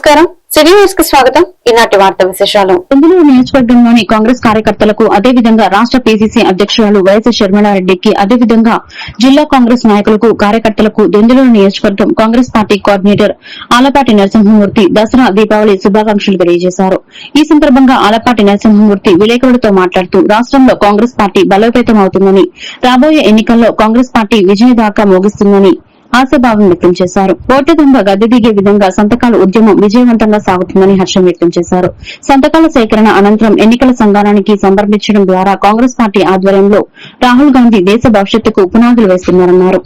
నమస్కారం. సిటీ న్యూస్కి స్వాగతం. ఈనాటి వార్త విశేషాలు. ఇందులో నియోజకవర్గంలోని కాంగ్రెస్ కార్యకర్తలకు అదేవిధంగా రాష్ట పీసీసీ అధ్యక్షురాలు వైఎస్ షర్మిలారెడ్డికి అదేవిధంగా జిల్లా కాంగ్రెస్ నాయకులకు కార్యకర్తలకు దొందులూరు నియోజకవర్గం కాంగ్రెస్ పార్టీ కోఆర్డినేటర్ ఆలపాటి నరసింహమూర్తి దసరా దీపావళి శుభాకాంక్షలు తెలియజేశారు. ఈ సందర్భంగా ఆలపాటి నరసింహమూర్తి విలేకరులతో మాట్లాడుతూ రాష్టంలో కాంగ్రెస్ పార్టీ బలోపేతం అవుతుందని రాబోయే ఎన్నికల్లో కాంగ్రెస్ పార్టీ విజయదాకా మోగిస్తుందని ఆశాభావం వ్యక్తం చేశారు. ఓట్ల దొంగ గద్దె దిగే విధంగా సంతకాల ఉద్యమం విజయవంతంగా సాగుతుందని హర్షం వ్యక్తం చేశారు. సంతకాల సేకరణ అనంతరం ఎన్నికల సంఘానికి సమర్పించడం ద్వారా కాంగ్రెస్ పార్టీ ఆధ్వర్యంలో రాహుల్ గాంధీ దేశ భవిష్యత్తుకు పునాదులు వేస్తున్నారన్నారు.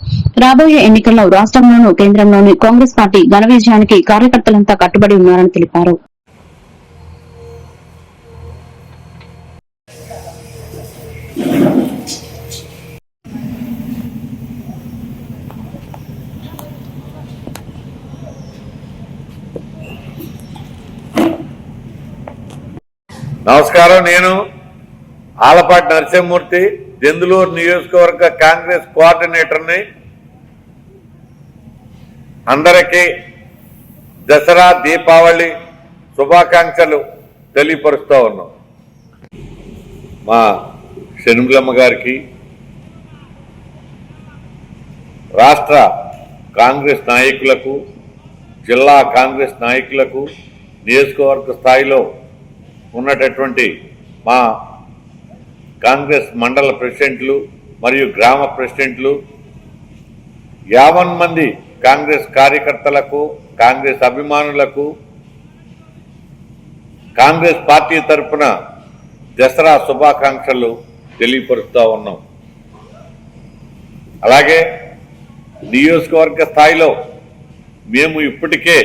రాబోయే ఎన్నికల్లో రాష్టంలోనూ కేంద్రంలోని కాంగ్రెస్ పార్టీ ఘన విజయానికి కార్యకర్తలంతా కట్టుబడి ఉన్నారని తెలిపారు. నమస్కారం నేను ఆలపాటి నరసింహమూర్తి దెందులూరు నియోజకవర్గ కాంగ్రెస్ కోఆర్డినేటర్ని. అందరికీ దసరా దీపావళి శుభాకాంక్షలు తెలియపరుస్తూ ఉన్నాం. మా షణ్ములమ్మ గారికి రాష్ట్ర కాంగ్రెస్ నాయకులకు జిల్లా కాంగ్రెస్ నాయకులకు నియోజకవర్గ స్థాయిలో ఉన్నటటువంటి మా కాంగ్రెస్ మండల ప్రెసిడెంట్లు మరియు గ్రామ ప్రెసిడెంట్లు యావన్ మంది కాంగ్రెస్ కార్యకర్తలకు కాంగ్రెస్ అభిమానులకు కాంగ్రెస్ పార్టీ తరఫున దసరా శుభాకాంక్షలు తెలియపరుస్తూ ఉన్నాం. అలాగే నియోజకవర్గ స్థాయిలో మేము ఇప్పటికే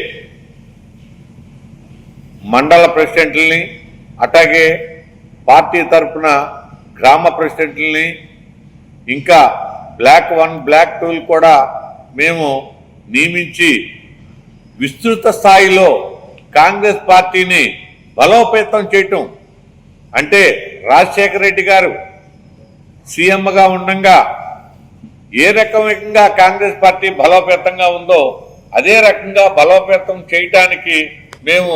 మండల ప్రెసిడెంట్లని అట్లాగే పార్టీ తరఫున గ్రామ ప్రెసిడెంట్లని ఇంకా బ్లాక్ వన్ బ్లాక్ టూలు కూడా మేము నియమించి విస్తృత స్థాయిలో కాంగ్రెస్ పార్టీని బలోపేతం చేయటం. అంటే రాజశేఖర రెడ్డి గారు సీఎంగా ఉండగా ఏ రకంగా కాంగ్రెస్ పార్టీ బలోపేతంగా ఉందో అదే రకంగా బలోపేతం చేయటానికి మేము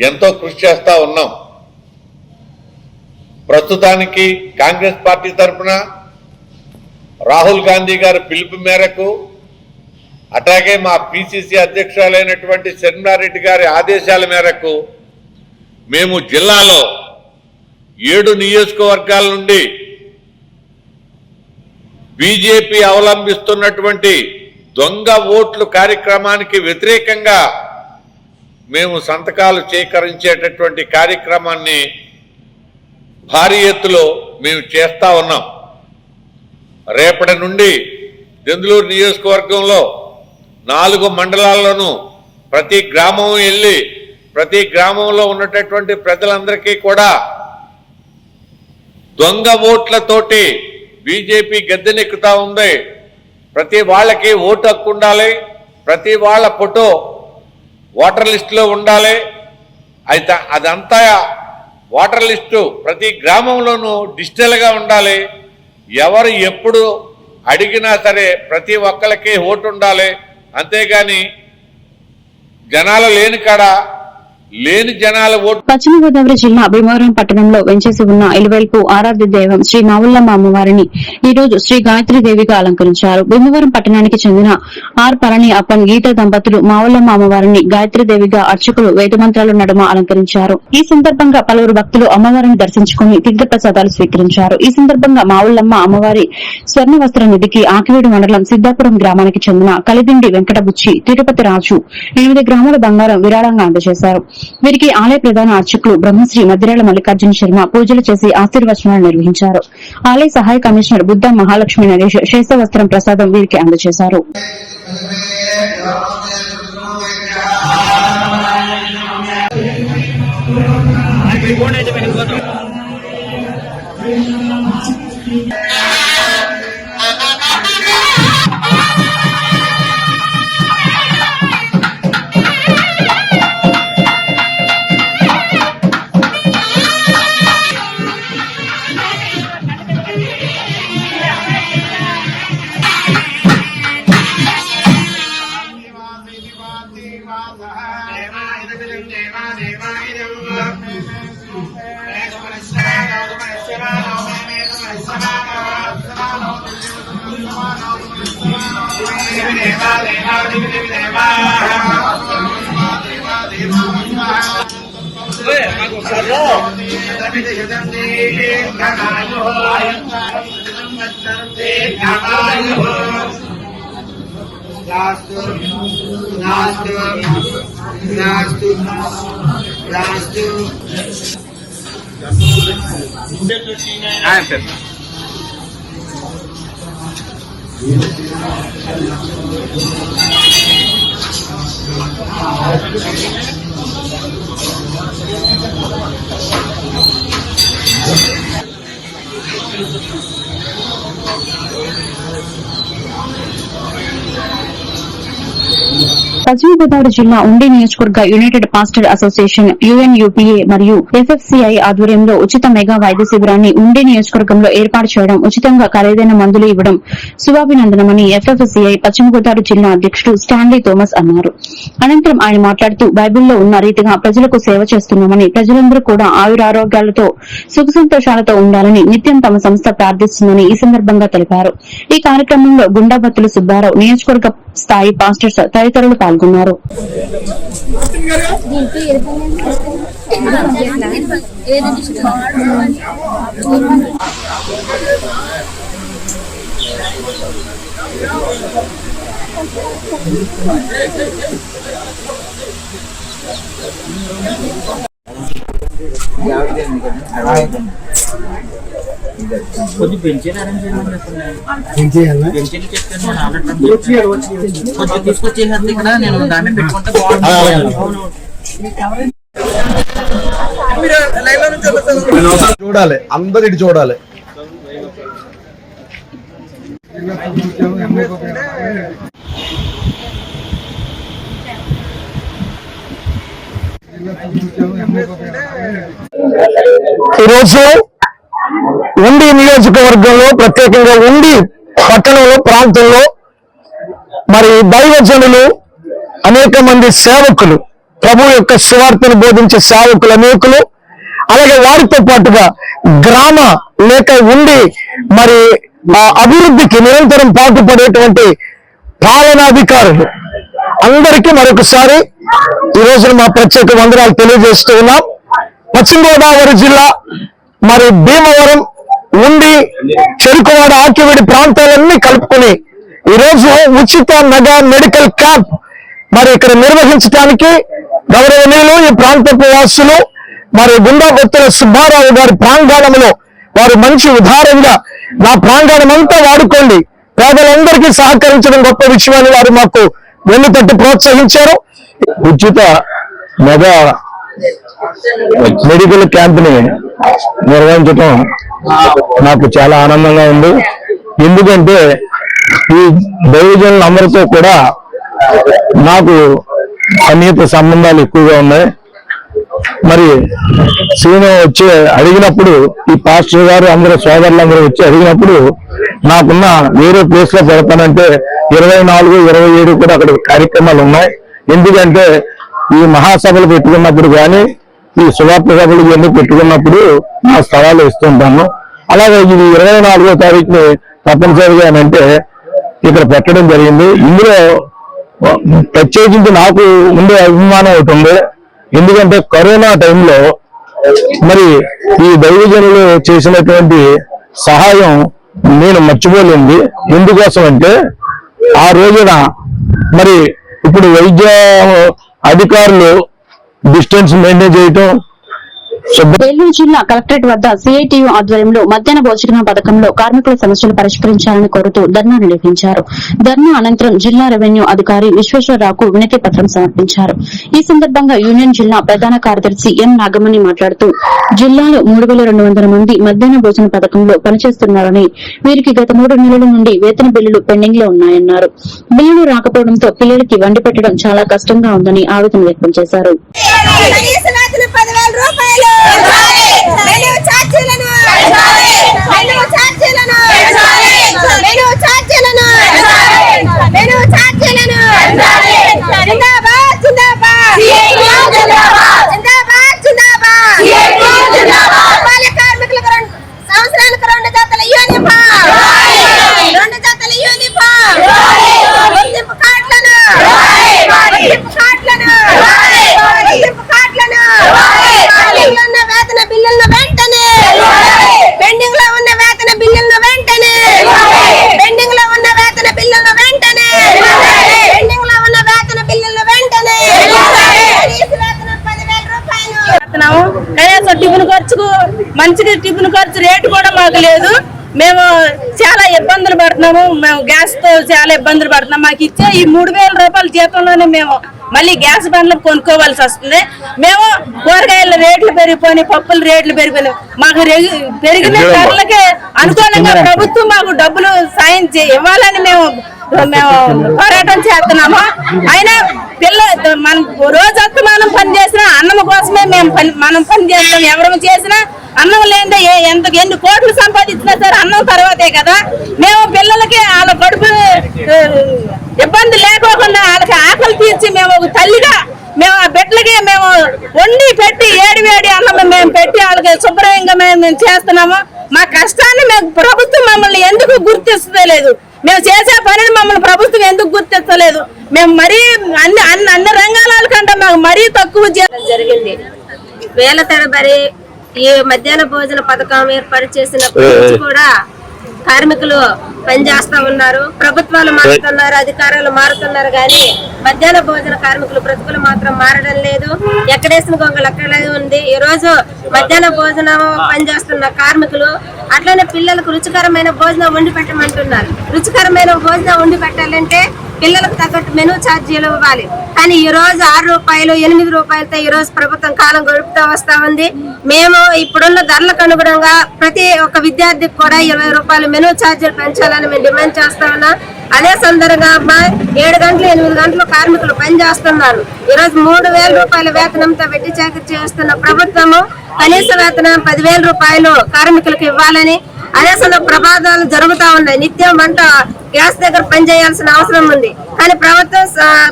ఎంతో కృషి చేస్తూ ఉన్నాం. ప్రస్తుతానికి కాంగ్రెస్ పార్టీ తరఫున రాహుల్ గాంధీ గారి పిలుపు మేరకు అట్లాగే మా పిసిసి అధ్యక్షురాలైనటువంటి శర్మారెడ్డి గారి ఆదేశాల మేరకు మేము జిల్లాలో ఏడు నియోజకవర్గాల నుండి బీజేపీ అవలంబిస్తున్నటువంటి దొంగ ఓట్లు కార్యక్రమానికి వ్యతిరేకంగా మేము సంతకాలు సేకరించేటటువంటి కార్యక్రమాన్ని భారీ ఎత్తులో మేము చేస్తా ఉన్నాం. రేపటి నుండి దెందులూరు నియోజకవర్గంలో నాలుగు మండలాల్లోనూ ప్రతి గ్రామం వెళ్ళి ప్రతి గ్రామంలో ఉన్నటటువంటి ప్రజలందరికీ కూడా దొంగ ఓట్లతోటి బీజేపీ గద్దెనెక్కుతా ఉంది. ప్రతి వాళ్ళకి ఓటు హక్కు ఉండాలి. ప్రతి వాళ్ళ ఫోటో ఓటర్ లిస్టులో ఉండాలి. అయితే అదంతా ఓటర్ లిస్టు ప్రతి గ్రామంలోనూ డిజిటల్గా ఉండాలి. ఎవరు ఎప్పుడు అడిగినా సరే ప్రతి ఒక్కరికి ఓటు ఉండాలి. అంతేగాని జనాలు లేని కాడ లేని జనాల ఓటు పశ్చిమ గోదావరి జిల్లా భీమవరం పట్టణంలో వెంచేసి ఉన్న ఇలువైపు ఆరాధ్య దైవం శ్రీ మావుల్లమ్మ అమ్మవారిని ఈ రోజు శ్రీ గాయత్రి దేవిగా అలంకరించారు. భీమవరం పట్టణానికి చెందిన ఆర్ పరణి అప్పన్ గీత దంపతులు మావుల్లమ్మ అమ్మవారిని గాయత్రి దేవిగా అర్చకులు వేదమంత్రాలు నడుమ అలంకరించారు. ఈ సందర్భంగా పలువురు భక్తులు అమ్మవారిని దర్శించుకుని తీర్థ ప్రసాదాలు స్వీకరించారు. ఈ సందర్భంగా మావుల్లమ్మ అమ్మవారి స్వర్ణ వస్త్ర నిధికి ఆకివేడు మండలం సిద్దాపురం గ్రామానికి చెందిన కలిదిండి వెంకటబుచ్చి తిరుపతి రాజు ఎనిమిది గ్రాముల బంగారం విరాళంగా అందజేశారు. వీరికి ఆలయ ప్రధాన అర్చకులు బ్రహ్మశ్రీ మధిరాల మల్లికార్జున శర్మ పూజలు చేసి ఆశీర్వచనాలు నిర్వహించారు ఆలయ సహాయ కమిషనర్ బుద్ధ మహాలక్ష్మి నరేష్ శేషవస్త్రం ప్రసాదం వీరికి అందజేశారు नास्तु नास्तु नास्तु नास्तु आंसर Thank you. పశ్చిమ గోదావరి జిల్లా ఉండి నియోజకవర్గ యునైటెడ్ పాస్టర్ అసోసియేషన్ యుఎన్యూపీఏ మరియు ఎఫ్ఎఫ్సిఐ ఆధ్వర్యంలో ఉచిత మెగా వైద్య శిబిరాన్ని ఉండి నియోజకవర్గంలో ఏర్పాటు చేయడం ఉచితంగా ఖరీదైన మందులు ఇవ్వడం శుభాభినందనమని ఎఫ్ఎఫ్సిఐ పశ్చిమ గోదావరి జిల్లా అధ్యక్షుడు స్టాన్లీ థోమస్ అన్నారు. అనంతరం ఆయన మాట్లాడుతూ బైబిల్లో ఉన్న రీతిగా ప్రజలకు సేవ చేస్తున్నామని ప్రజలందరూ కూడా ఆయురారోగ్యాలతో సుఖ సంతోషాలతో ఉండాలని నిత్యం తమ సంస్థ ప్రార్థిస్తుందని ఈ సందర్భంగా తెలిపారు. ఈ కార్యక్రమంలో గుండాబత్తుల సుబ్బారావు నియోజకవర్గ స్థాయి పాస్టర్స్ తదితరులు పాల్గొన్నారు. కొద్ది పెంచిన నేను కొంచెం తీసుకొచ్చేసేది ఇక్కడ నేను దాన్ని పెట్టుకుంటే బాగుంటుంది చూడాలి అందరు ఇటు చూడాలి. ఈరోజు ఉండి నియోజకవర్గంలో ప్రత్యేకంగా ఉండి పట్టణంలో ప్రాంతంలో మరి దైవజనులు అనేక మంది సేవకులు ప్రభు యొక్క సువార్తను బోధించే సేవకులు అనేకులు అలాగే వారితో పాటుగా గ్రామ లేక ఉండి మరి అభివృద్ధికి నిరంతరం పాటుపడేటువంటి పాలనాధికారులు అందరికీ మరొకసారి ఈ రోజున మా ప్రత్యేక వందనాలు తెలియజేస్తూ ఉన్నాం. పశ్చిమ గోదావరి జిల్లా మరి భీమవరం ఉండి చెరుకువాడ ఆకివిడి ప్రాంతాలన్నీ కలుపుకొని ఈరోజు ఉచిత మెగా మెడికల్ క్యాంప్ మరి ఇక్కడ నిర్వహించడానికి గౌరవనీయులు ఈ ప్రాంతపు వాసులు మరి గుండా సుబ్బారావు గారి ప్రాంగణంలో వారు మంచి ఉదారంగా నా ప్రాంగణం అంతా వాడుకోండి. పేదలందరికీ సహకరించడం గొప్ప విషయాన్ని వారు మాకు వెన్ను తట్టి ప్రోత్సహించారు. ఉచిత మెగా మెడికల్ క్యాంప్ని నిర్వహించటం నాకు చాలా ఆనందంగా ఉంది. ఎందుకంటే ఈ దైవజనులందరితో కూడా నాకు సన్నిహిత సంబంధాలు ఎక్కువగా ఉన్నాయి. మరి సీను వచ్చి అడిగినప్పుడు ఈ పాస్టర్ గారు అందరూ సోదరులందరూ వచ్చి అడిగినప్పుడు నాకున్న వేరే ప్లేస్లో పెడతానంటే ఇరవై నాలుగు ఇరవై ఏడు కూడా అక్కడ కార్యక్రమాలు ఉన్నాయి. ఎందుకంటే ఈ మహాసభలు పెట్టుకున్నప్పుడు కానీ ఈ సువార్త సభలు ఇవన్నీ పెట్టుకున్నప్పుడు నా స్థలాలు ఇస్తుంటాను. అలాగే ఇది ఇరవై నాలుగో తారీఖుని తప్పనిసరిగా అంటే ఇక్కడ పెట్టడం జరిగింది. ఇందులో ప్రత్యేకించి నాకు ఉండే అభిమానం ఒకటి ఉంది. ఎందుకంటే కరోనా టైంలో మరి ఈ దైవజనులు చేసినటువంటి సహాయం నేను మర్చిపోలేంది ఎందుకోసం అంటే ఆ రోజున మరి ఇప్పుడు వైద్య అధికారులు డిస్టెన్స్ మెయింటైన్ చేయటం ఏలూరు జిల్లా కలెక్టరేట్ వద్ద సిఐటియు ఆధ్వర్యంలో మధ్యాహ్న భోజన పథకంలో కార్మికుల సమస్యలు పరిష్కరించాలని కోరుతూ ధర్నా నిర్వహించారు ధర్నా అనంతరం జిల్లా రెవెన్యూ అధికారి విశ్వేశ్వరరావుకు వినతి పత్రం సమర్పించారు ఈ సందర్భంగా యూనియన్ జిల్లా ప్రధాన కార్యదర్శి ఎం నాగమణి మాట్లాడుతూ జిల్లాలో మూడు వేల రెండు వందల మంది మధ్యాహ్న భోజన పథకంలో పనిచేస్తున్నారని వీరికి గత మూడు నెలల నుండి వేతన బిల్లులు పెండింగ్లో ఉన్నాయన్నారు బిల్లులు రాకపోవడంతో పిల్లలకి వండి పెట్టడం చాలా కష్టంగా ఉందని ఆవేదన వ్యక్తం చేశారు కార్డులను కార్డులను మంచిగా టిఫిన్ ఖర్చు రేటు కూడా మాకు లేదు. మేము చాలా ఇబ్బందులు పడుతున్నాము. మేము గ్యాస్తో చాలా ఇబ్బందులు పడుతున్నాం. మాకు ఇచ్చే ఈ మూడు వేల రూపాయల జీతంలోనే మేము మళ్ళీ గ్యాస్ బండ్లు కొనుక్కోవాల్సి వస్తుంది. మేము కూరగాయల రేట్లు పెరిగిపోయినాయి పప్పుల రేట్లు పెరిగిపోయినాయి. మాకు రెగి- పెరిగిన ధరలకి అనుకూలంగా ప్రభుత్వం మాకు డబ్బులు సాయం చే- ఇవ్వాలని మేము మేము పోరాటం చేస్తున్నాము. అయినా పిల్ల మనం రోజంతా మనం పని చేసినా అన్నం కోసమే మేము పని మనం పని చేస్తాం. ఎవరు చేసినా అన్నం లేదే ఎంత ఎన్ని కోట్లు సంపాదించినా సరే అన్నం తర్వాతే కదా. మేము పిల్లలకి వాళ్ళ కడుపు ఇబ్బంది లేకోకుండా వాళ్ళకి ఆకలి తీర్చి మేము ఒక తల్లిగా మేము ఆ బిడ్డలకి మేము వండి పెట్టి ఏడి వేడి అన్నం మేము పెట్టి వాళ్ళకి శుభ్రంగా మేము మేము చేస్తున్నాము. మా కష్టాన్ని మేము ప్రభుత్వం మమ్మల్ని ఎందుకు గుర్తిస్తలేదు? మేము చేసే పనిని మమ్మల్ని ప్రభుత్వం ఎందుకు గుర్తించలేదు? మేము మరీ అన్ని అన్ని అన్ని రంగాల కంటే మాకు మరీ తక్కువ జరిగింది. వేల తరబడి ఈ మధ్యాహ్న భోజన పథకం ఏర్పాటు చేసినప్పటి నుంచి కూడా కార్మికులు పనిచేస్తా ఉన్నారు. ప్రభుత్వాలు మారుతున్నారు అధికారులు మారుతున్నారు కానీ మధ్యాహ్న భోజన కార్మికులు బ్రతుకులు మాత్రం మారడం లేదు. ఎక్కడేసిన గొంగలు అక్కడే ఉంది. ఈ రోజు మధ్యాహ్న భోజనం పనిచేస్తున్న కార్మికులు అట్లనే పిల్లలకు రుచికరమైన భోజనం వండి పెట్టమంటున్నారు. రుచికరమైన భోజనం వండి పెట్టాలంటే పిల్లలకు తగ్గట్టు మెనూ ఛార్జీలు ఇవ్వాలి కానీ ఈ రోజు ఆరు రూపాయలు ఎనిమిది రూపాయలతో ఈ రోజు ప్రభుత్వం కాలం గడుపుతూ వస్తా ఉంది. మేము ఇప్పుడున్న ధరలకు అనుగుణంగా ప్రతి ఒక్క విద్యార్థికి కూడా ఇరవై రూపాయలు మెనూ ఛార్జీలు పెంచాలని మేము డిమాండ్ చేస్తా ఉన్నాం. అదే సందర్భంగా ఏడు గంటలు ఎనిమిది గంటలు కార్మికులు పనిచేస్తున్నారు ఈరోజు ఈ రోజు మూడు వేల రూపాయల వేతనంతో వెట్టి చాకరీ చేస్తున్న ప్రభుత్వము కనీస వేతనం పదివేల రూపాయలు కార్మికులకు ఇవ్వాలని అదే ప్రమాదాలు జరుగుతా ఉన్నాయి. నిత్యం వంట గ్యాస్ దగ్గర పని చేయాల్సిన అవసరం ఉంది. కానీ ప్రభుత్వం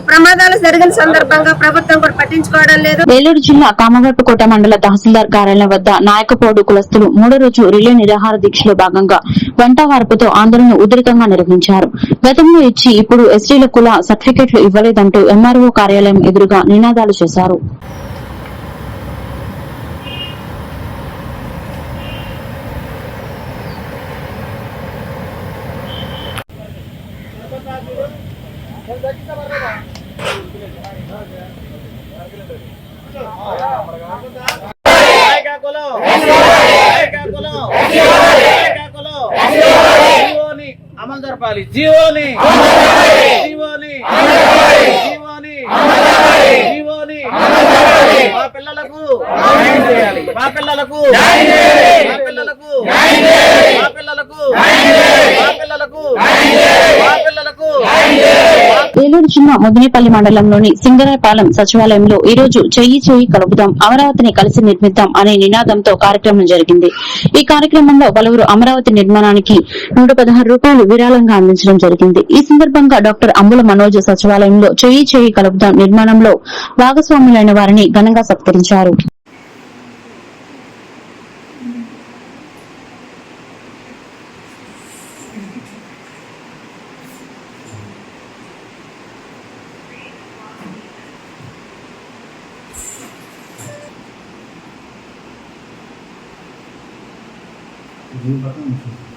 ప్రమాదాలు జరిగిన సందర్భంగా ప్రభుత్వం కూడా పట్టించుకోవడం లేదు. వేలూరు జిల్లా కామగట్టుకోట మండల తహసీల్దార్ కార్యాలయం వద్ద నాయకపోడు కులస్తులు మూడో రోజు రిలే నిరాహార దీక్షలో భాగంగా వంట వార్పుతో ఆందోళన ఉధృతంగా నిర్వహించారు. గతంలో ఇచ్చి ఇప్పుడు ఎస్టీల కుల సర్టిఫికెట్లు ఇవ్వలేదంటూ ఎంఆర్ఓ కార్యాలయం ఎదురుగా నినాదాలు చేశారు. జీవోని అమలు జరపాలి. జీవోని. జీవోని. జీవోని. జీవోని. మా పిల్లలకు. మా పిల్లలకు. మా పిల్లలకు. మా పిల్లలకు మా పిల్లలకు మా పిల్లలకు ఏలూరు జిల్లా ముదినేపల్లి మండలంలోని సింగరాయపాలెం సచివాలయంలో ఈ రోజు చెయ్యి చెయ్యి కలుపుదాం అమరావతిని కలిసి నిర్మిద్దాం అనే నినాదంతో కార్యక్రమం జరిగింది. ఈ కార్యక్రమంలో పలువురు అమరావతి నిర్మాణానికి నూట పదహారు రూపాయలు విరాళంగా అందించడం జరిగింది. ఈ సందర్భంగా డాక్టర్ అంబుల మనోజ్ సచివాలయంలో చెయ్యి చెయ్యి కలుపుదాం నిర్మాణంలో భాగస్వాములైన వారిని ఘనంగా సత్కరించారు. ভিউ পাতা মুছে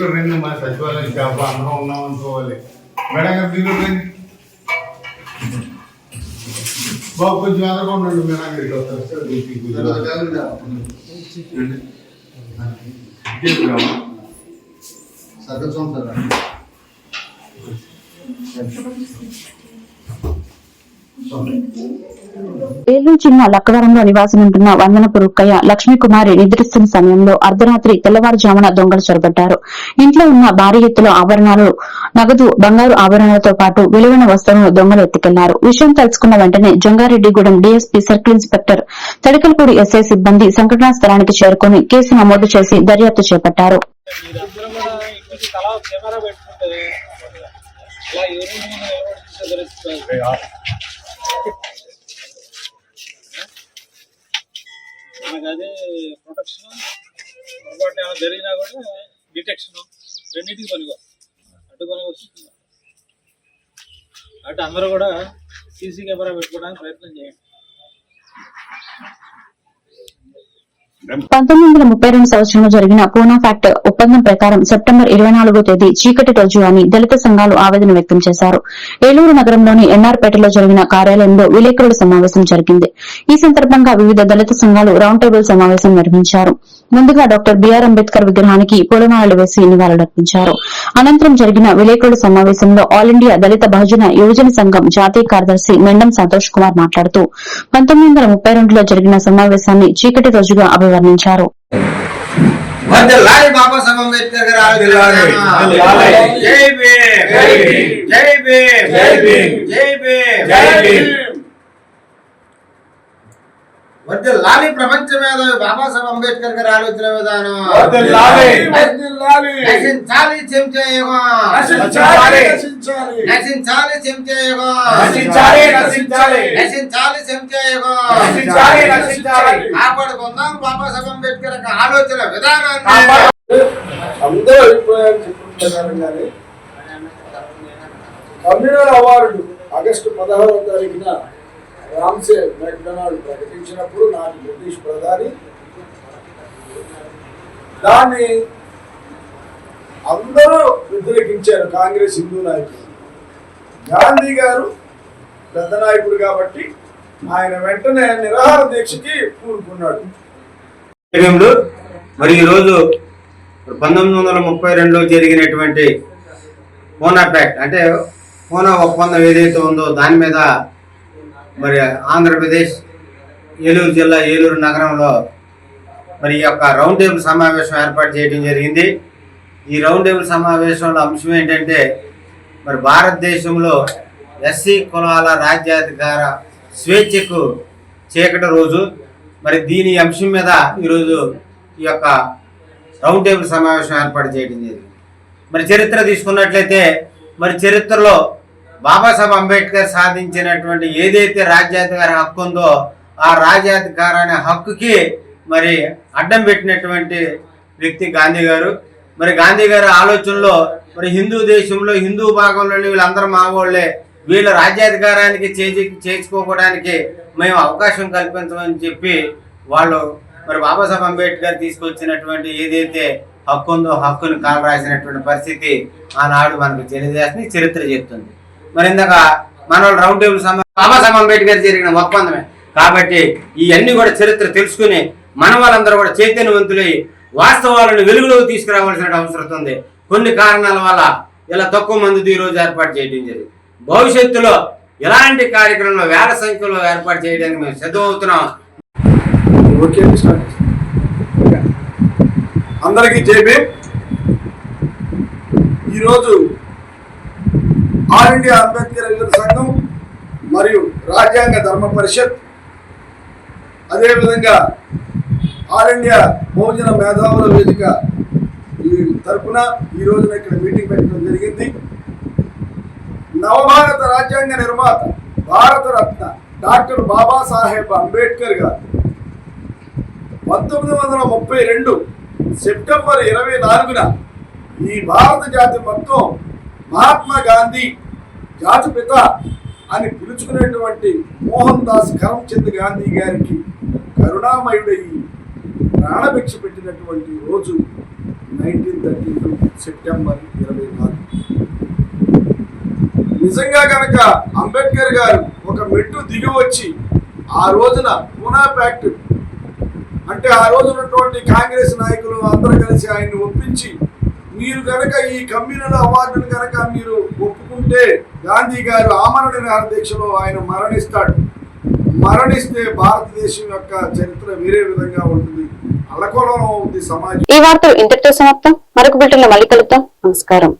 మీరు కూడా రండి మా సచివాలయం చేప అందరం ఉన్నాం అనుకోవాలి. మేడం గారు మీరు కూడా రండి బాబు కొంచెం ఎదగా ఉండండి మేడం గారు ఇటు వస్తారు. సార్ ఏలూరు జిల్లా లక్కవరంలో నివాసముంటున్న వందన వందనపు రుక్కయ్య లక్ష్మీకుమారి నిద్రిస్తున్న సమయంలో అర్ధరాత్రి తెల్లవారుజామున దొంగలు చొరబడ్డారు. ఇంట్లో ఉన్న భారీ ఎత్తులో ఆభరణాలు నగదు బంగారు ఆభరణాలతో పాటు విలువైన వస్తువులను దొంగలు ఎత్తుకెళ్ళారు. విషయం తెలుసుకున్న వెంటనే Jangareddygudem DSP circle inspector Tadikalapudi SI సిబ్బంది సంఘటనా స్థలానికి చేరుకుని కేసు నమోదు చేసి దర్యాప్తు చేపట్టారు. కెమెరా అలా ఎవరు మనకు అదే ప్రొటెక్షన్ పొరపాటు ఏమైనా జరిగినా కూడా డిటెక్షన్ రెండింటికి పనికి అటు పనికి అటు అందరూ కూడా సీసీ కెమెరా పెట్టుకోవడానికి ప్రయత్నం చేయండి. పంతొమ్మిది వందల ముప్పై రెండు సంవత్సరంలో జరిగిన పూనా ఫ్యాక్ట్ ఒప్పందం ప్రకారం సెప్టెంబర్ ఇరవై నాలుగో తేదీ చీకటి రోజు అని దళిత సంఘాలు ఆవేదన వ్యక్తం చేశారు. ఏలూరు నగరంలోని ఎన్ఆర్పేటలో జరిగిన కార్యాలయంలో విలేకరుల సమావేశం జరిగింది. ఈ సందర్భంగా వివిధ దళిత సంఘాలు రౌండ్ టేబుల్ సమావేశం నిర్వహించారు. ముందుగా డాక్టర్ బిఆర్ అంబేద్కర్ విగ్రహానికి పూలమాలలు వేసి నివాళులర్పించారు. అనంతరం జరిగిన విలేకరుల సమావేశంలో ఆల్ ఇండియా దళిత బహుజన యువజన సంఘం జాతీయ కార్యదర్శి మెండం సంతోష్ కుమార్ మాట్లాడుతూ పంతొమ్మిది వందల ముప్పై రెండులో జరిగిన సమావేశాన్ని చీకటి రోజుగా అభివర్ణించారు. జై భీమ్. జై భీమ్. జై భీమ్. జై భీమ్. వర్దిల్లాలి ప్రపంచ మేధావి బాబాసాహెబ్ అంబేద్కర్ గారి ఆలోచన విధానం. నశించాలి నశించాలి. నశించాలి. కాపాడుకుందాం బాబాసాహెబ్ అంబేద్కర్ విధానాన్ని. అందరూ అభిప్రాయాలు చెప్పుకుంటున్నారంగానే కమ్యూనల్ అవార్డు ఆగస్టు పదహారవ తారీఖున రామ్సే మెక్డొనాల్డ్ ప్రకటించినప్పుడు నాటి బ్రిటిష్ ప్రధాని దాన్ని అందరూ వ్యతిరేకించారు కాంగ్రెస్ హిందూ నాయకులు. గాంధీ గారు పెద్ద నాయకుడు కాబట్టి ఆయన వెంటనే నిరాహార దీక్షకి పూనుకున్నాడు. మరి ఈరోజు పంతొమ్మిది వందల ముప్పై రెండులో జరిగినటువంటి పూనా ప్యాక్ట్ అంటే పూనా ఒప్పందం ఏదైతే ఉందో దాని మీద మరి ఆంధ్రప్రదేశ్ ఏలూరు జిల్లా ఏలూరు నగరంలో మరి ఈ యొక్క రౌండ్ టేబుల్ సమావేశం ఏర్పాటు చేయడం జరిగింది. ఈ రౌండ్ టేబుల్ సమావేశంలో అంశం ఏంటంటే మరి భారతదేశంలో ఎస్సీ కులాల రాజ్యాధికార స్వేచ్ఛకు చీకటి రోజు. మరి దీని అంశం మీద ఈరోజు ఈ యొక్క రౌండ్ టేబుల్ సమావేశం ఏర్పాటు చేయడం జరిగింది. మరి చరిత్ర తీసుకున్నట్లయితే మరి చరిత్రలో బాబాసాహెబ్ అంబేద్కర్ సాధించినటువంటి ఏదైతే రాజ్యాధికార హక్కు ఉందో ఆ రాజ్యాధికార అనే హక్కుకి మరి అడ్డం పెట్టినటువంటి వ్యక్తి గాంధీ గారు. మరి గాంధీ గారి ఆలోచనలో మరి హిందూ దేశంలో హిందూ భాగంలోని వీళ్ళందరూ మావోళ్ళే వీళ్ళ రాజ్యాధికారానికి చేజి చేర్చుకోవడానికి మేము అవకాశం కల్పించమని చెప్పి వాళ్ళు మరి బాబాసాహెబ్ అంబేద్కర్ తీసుకొచ్చినటువంటి ఏదైతే హక్కు ఉందో హక్కుని కాలరాసినటువంటి పరిస్థితి ఆనాడు మనకు తెలియజేస్తుంది చరిత్ర చెప్తుంది. మరి ఇందాక మన రౌండ్ టేబుల్ బాబాసాహెబ్ అంబేద్కర్ జరిగిన ఒప్పందమే కాబట్టి ఇవన్నీ కూడా చరిత్ర తెలుసుకుని మన వాళ్ళందరూ కూడా చైతన్యవంతులై వాస్తవాలను వెలుగులోకి తీసుకురావాల్సిన అవసరం ఉంది. కొన్ని కారణాల వల్ల ఇలా తక్కువ మందితో ఈ రోజు ఏర్పాటు చేయడం జరిగింది. భవిష్యత్తులో ఇలాంటి కార్యక్రమంలో వేల సంఖ్యలో ఏర్పాటు చేయడానికి మేము సిద్ధమవుతున్నాం. ఓకే. అందరికీ జేబీ ఈరోజు ఆల్ ఇండియా అంబేద్కర్ యువత సంఘం మరియు రాజ్యాంగ ధర్మ పరిషత్. అదేవిధంగా ఆల్ ఇండియా బహుజన మేధావుల వేదిక ఈ తరపున ఈ రోజున ఇక్కడ మీటింగ్ పెట్టడం జరిగింది. నవభారత రాజ్యాంగ నిర్మాత భారత రత్న డాక్టర్ బాబాసాహెబ్ అంబేద్కర్ గారు పంతొమ్మిది వందల ముప్పై రెండు సెప్టెంబర్ ఇరవై నాలుగున ఈ భారత జాతి మొత్తం మహాత్మా గాంధీ జాతిపిత అని పిలుచుకునేటువంటి మోహన్ దాస్ కరమ్చంద్ గాంధీ గారికి కరుణామయుడయ్యి ప్రాణభిక్ష పెట్టినటువంటి రోజు నైన్టీన్ థర్టీ టూ సెప్టెంబర్ ఇరవై నాలుగు. నిజంగా కనుక అంబేద్కర్ గారు ఒక మెట్టు దిగి వచ్చి ఆ రోజున పూనా ప్యాక్ట్ అంటే ఆ రోజు ఉన్నటువంటి కాంగ్రెస్ నాయకులు అందరూ కలిసి ఆయన్ని ఒప్పించి మీరు కనుక ఈ కమ్యూనల్ అవార్డును కనుక మీరు ఒప్పుకుంటే గాంధీ గారు ఆమరణ నిరాహార దీక్షలో ఆయన మరణిస్తాడు. మరణిస్తే భారతదేశం యొక్క చరిత్ర వేరే విధంగా ఉంటుంది. అలకోలం అవుతుంది సమాజం. ఈ వార్తలు ఇంతటితో సమాప్తం. మరొక బిల్టన్ మళ్ళీ కలుద్దాం. నమస్కారం.